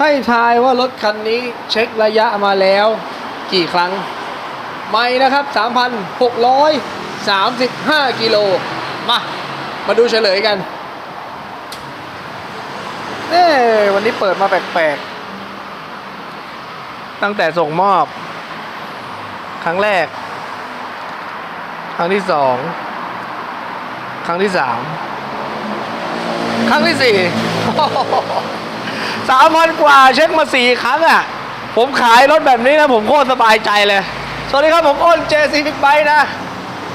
ให้ทายว่ารถคันนี้เช็คระยะมาแล้ว กี่ครั้ง ไม่นะครับ 3,635 กิโล มา มาดูเฉลยกันเอ้วันนี้เปิดมาแปลกๆ ตั้งแต่ส่งมอบ ครั้งแรก ครั้งที่สอง ครั้งที่สาม ครั้งที่สี่ สามพันกว่าเช็คมาสี่ครั้งอะ ผมขายรถแบบนี้นะ ผมโคตรสบายใจเลย สวัสดีครับผมอ้น JC Big Bike นะ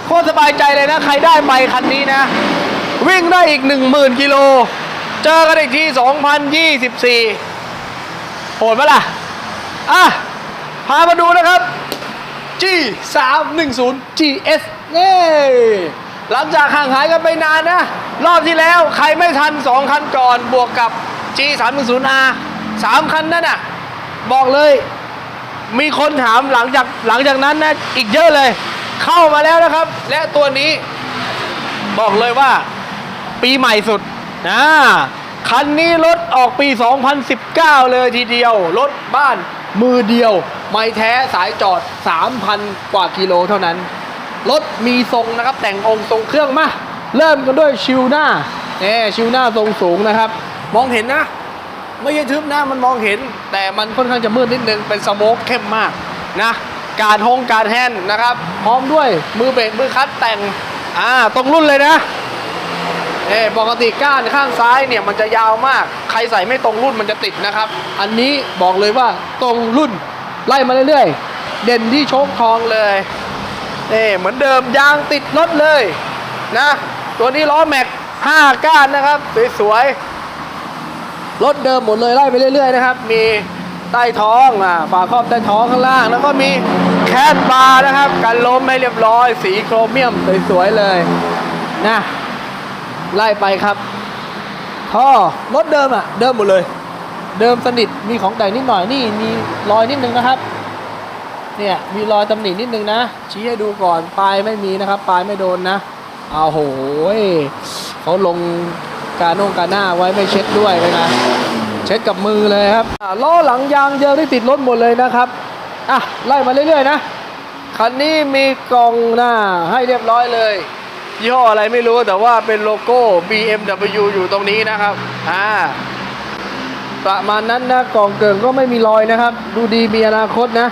โคตรสบายใจเลยนะ ใครได้ไปคันนี้นะ วิ่งได้อีก 10,000 กิโล เจอกันอีกที่ 2024 โหดไหมล่ะ อะ พามาดูนะครับ G 3 1 0 GS เน่หลังจากห่างหายกันไปนานนะ รอบที่แล้วใครไม่ทัน 2 คันก่อนบวกกับ G 3 1 0 R 3คันนั่นน่ะ บอกเลย มีคนถามหลังจากหลังจากนั้นนะอีกเยอะเลย เข้ามาแล้วนะครับ และตัวนี้บอกเลยว่า ปีใหม่สุดนะคันนี้รถออกปี 2019 เลยทีเดียว รถบ้านมือเดียว ไม่แท้สายจอด 3,000 กว่ากิโลเท่านั้น รถมีทรงนะครับ แต่งองค์ทรงเครื่องมา เริ่มกันด้วยชิวหน้าเน่ชิวหน้าทรงสูงนะครับ มองเห็นนะ ไม่ใช่ทึบนะมันมองเห็น แต่มันค่อนข้างจะมืดนิดนึงเป็นสโมกเข้มมากนะการฮงการแฮนนะครับพร้อมด้วยมือเบรกมือคัตแต่งอ่าตรงรุ่นเลยนะเออปกติก้านข้างซ้ายเนี่ยมันจะยาวมาก ใครใส่ไม่ตรงรุ่นมันจะติดนะครับ อันนี้บอกเลยว่าตรงรุ่นไล่มาเรื่อยๆ เด่นที่โชคทองเลยนี่เหมือนเดิมยางติดรถเลยนะ ตัวนี้ล้อแม็ก 5 ก้านนะครับ สวยๆ รถเดิมหมดเลยไล่ไปเรื่อยๆนะครับ มีใต้ท้องอ่าฝาครอบใต้ท้องข้างล่าง แล้วก็มีแคดบาร์นะครับกันล้มให้เรียบร้อย สีโครเมียมสวยๆเลยนะไล่ไปครับท่อรถเดิมอะ เดิมหมดเลย เดิมสนิทมีของแต่งนิดหน่อยนี่มีรอยนิดนึงนะครับ เนี่ยมีรอยตำหนินิดนึงนะ ชี้ให้ดูก่อนปลายไม่มีนะครับปลายไม่โดนนะเอาโหยเขาลง การโน่งการหน้าไว้ไม่เช็ดด้วยเลยนะเช็ดกับมือเลยครับล้อหลังยางเยิมที่ติดรถหมดเลยนะครับอะไล่มาเรื่อยๆนะคันนี้มีกล่องหน้าให้เรียบร้อยเลยยี่ห้ออะไรไม่รู้แต่ว่าเป็นโลโก้ BMW อยู่ตรงนี้นะครับอ่าประมาณนั้นนะกล่องเกิงก็ไม่มีรอยนะครับ ดูดีมีอนาคตนะ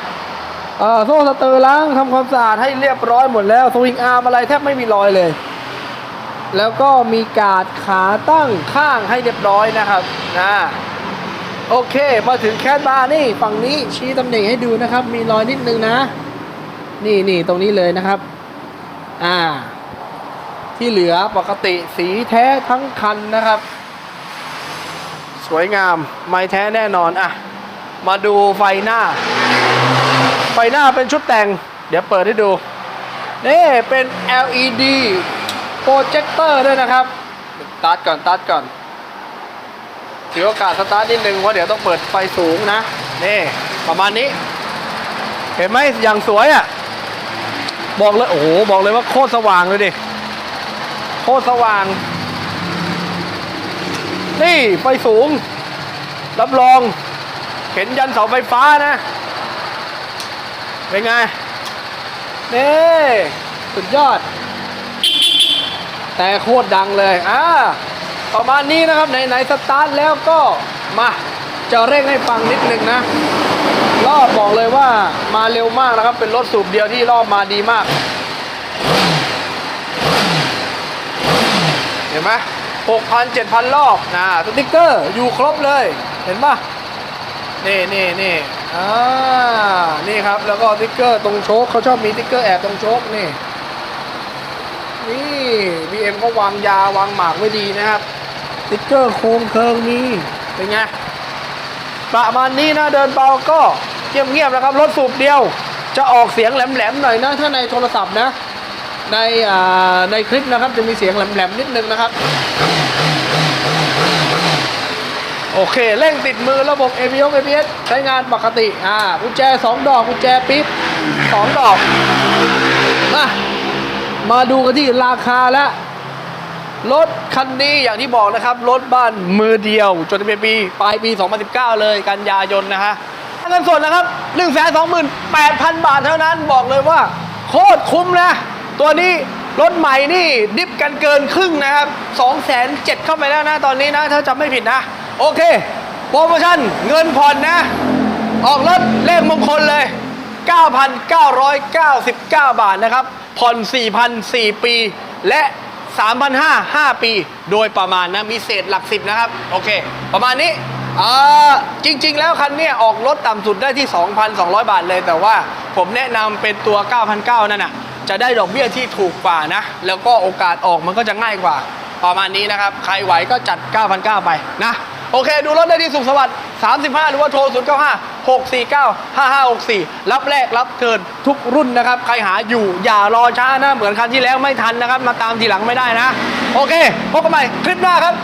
เอ่อโซ่สเตอร์ล้างทำความสะอาดให้เรียบร้อยหมดแล้วสวิงอาร์มอะไรแทบไม่มีรอยเลย แล้วก็มีการดขาตั้งข้างให้เรียบร้อยนะครับนะโอเค มาถึงแคทบาร์นี่ฝั่งนี้ชี้ตำแหน่งให้ดูนะครับ มีรอยนิดนึงนะ นี่นี่ตรงนี้เลยนะครับ อ่า ที่เหลือปกติสีแท้ทั้งคันนะครับ สวยงามไม่แท้แน่นอนอะมาดูไฟหน้า ไฟหน้าเป็นชุดแต่ง เดี๋ยวเปิดให้ดูนี่เป็น LED โปรเจคเตอร์ด้วยนะครับตัดก่อนตัดก่อนถือโอกาสสตาร์ทนิดนึงว่าะเดี๋ยวต้องเปิดไฟสูงนะนี่ประมาณนี้ เห็นไหมอย่างสวยอะ่ะบอกเลยโอ้โหบอกเลยว่าโคตรสว่างเลยดิโคตรสว่าง นี่ไฟสูง รับรอง เห็นยันเสาไฟฟ้านะ เป็นไงนี่สุดยอด แต่โคตรดังเลยอ่าประมาณนี้นะครับไหนๆสตาร์ทแล้วก็มาจะเร่งให้ฟังนิดนึงนะ รอบบอกเลยว่ามาเร็วมากนะครับ เป็นรถสูบเดียวที่รอบมาดีมาก เห็นไหมหกพันเจ็ดพันรอบนะสติ๊กเกอร์อยู่ครบเลย เห็นปะนี่นี่นี่อ่านี่ครับแล้วก็สติ๊กเกอร์ตรงโชคเขาชอบมีสติ๊กเกอร์แอบตรงโชคนี่นี่ BM ก็วางยาวางหมากไว้ดีนะครับติ๊กเกอร์โครงเคิงมีเป็นไงประมาณนี้นะเดินเบาก็เงียบๆนะครับรถสูบเดียว จะออกเสียงแหลมๆหน่อยนะถ้าในโทรศัพท์นะ ในในคลิปนะครับจะมีเสียงแหลมๆนิดนึงนะครับ โอเคเร่งติดมือระบบ ABS ABS ใช้งานปกติอ่ากุญแจ 2 ดอกกุญแจปิ๊บ2ดอกมามาดูกันที่ราคาแล้ว รถคันนี้อย่างที่บอกนะครับ รถบ้านมือเดียว จนเป็นปีปลายปี 2019 เลยกันยายนนะฮะเงินสดนะครับ 1 2 8 0 0 0 บาทเท่านั้นบอกเลยว่า โคตรคุ้มนะ ตัวนี้รถใหม่นี่ดิฟกันเกินครึ่งนะครับ2 7 0 0 0เข้าไปแล้วนะ ตอนนี้นะ ถ้าจำไม่ผิดนะ โอเค โปรโมชั่นเงินผ่อนนะ ออกรถเลขมงคลเลย 9,999 บาทนะครับ ผ่อน4,004ปี และ 3,500 5 ปี โดยประมาณนะ มีเศษหลักสิบนะครับ โอเค ประมาณนี้อ่าจริง ๆ แล้วคันนี้ออกรถต่ำสุดได้ที่ 2,200 บาทเลย แต่ว่าผมแนะนำเป็นตัว 9,900 นั่นน่ะ จะได้ดอกเบี้ยที่ถูกกว่านะ แล้วก็โอกาสออกมันก็จะง่ายกว่า ประมาณนี้นะครับ ใครไหวก็จัด 9,900 ไปนะ โอเค ดูรถได้ที่สุขสวัสดิ์35 หรือว่าโทร 095 649 5564 รับแรกรับเทินทุกรุ่นนะครับ ใครหาอยู่อย่ารอช้านะ เหมือนคันที่แล้วไม่ทันนะครับ มาตามทีหลังไม่ได้นะ โอเค พบกันใหม่คลิปหน้าครับ